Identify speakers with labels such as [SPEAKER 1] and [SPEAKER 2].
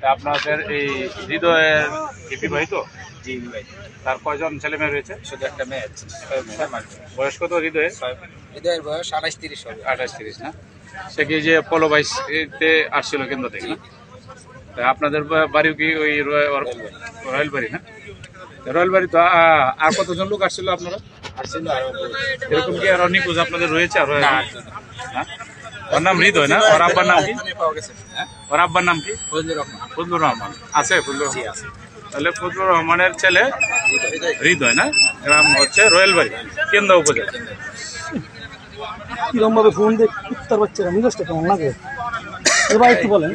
[SPEAKER 1] তা আপনাদের এই হৃদয়ের বিবাহিত তার কয়জন ছেলে মেয়ে রয়েছে?
[SPEAKER 2] শুধু একটা মেয়ে আছে।
[SPEAKER 1] বয়স কত হৃদয়ের
[SPEAKER 2] হৃদয়ের বয়স আঠাশ তিরিশ হবে।
[SPEAKER 1] আঠাশ তিরিশ না? সে কি যে পলো বাইশতে আসছিল কেন্দ্র থেকে না? আপনাদের বাড়িও কি ওই রয়- রয়্যাল বাড়ি। না? রয়্যাল বাড়ি তো আর কতজন লোক আসছিল আপনারা?
[SPEAKER 2] আর ছিল আরও
[SPEAKER 1] এরকম কি আরও নিখোঁজ আপনাদের রয়েছে আর হ্যাঁ? ওর নাম হৃদয় না? ওর আব্বার নাম কি?
[SPEAKER 2] হ্যাঁ?
[SPEAKER 1] ওর আব্বার নাম কি?
[SPEAKER 2] ফজলুর রহমান।
[SPEAKER 1] ফজলুর রহমান। আছে ফজলুর রহমান। তাহলে ফজলুর রহমানের ছেলে হৃদয় না? এরকম হচ্ছে রয়্যাল বাড়ি কেন্দ্র উপজেলা।
[SPEAKER 3] কিরম ভাবে ফোন দিয়ে কুত্তার বাচ্চারা মিজাজটা কেমন লাগে এবার একটু বলেন।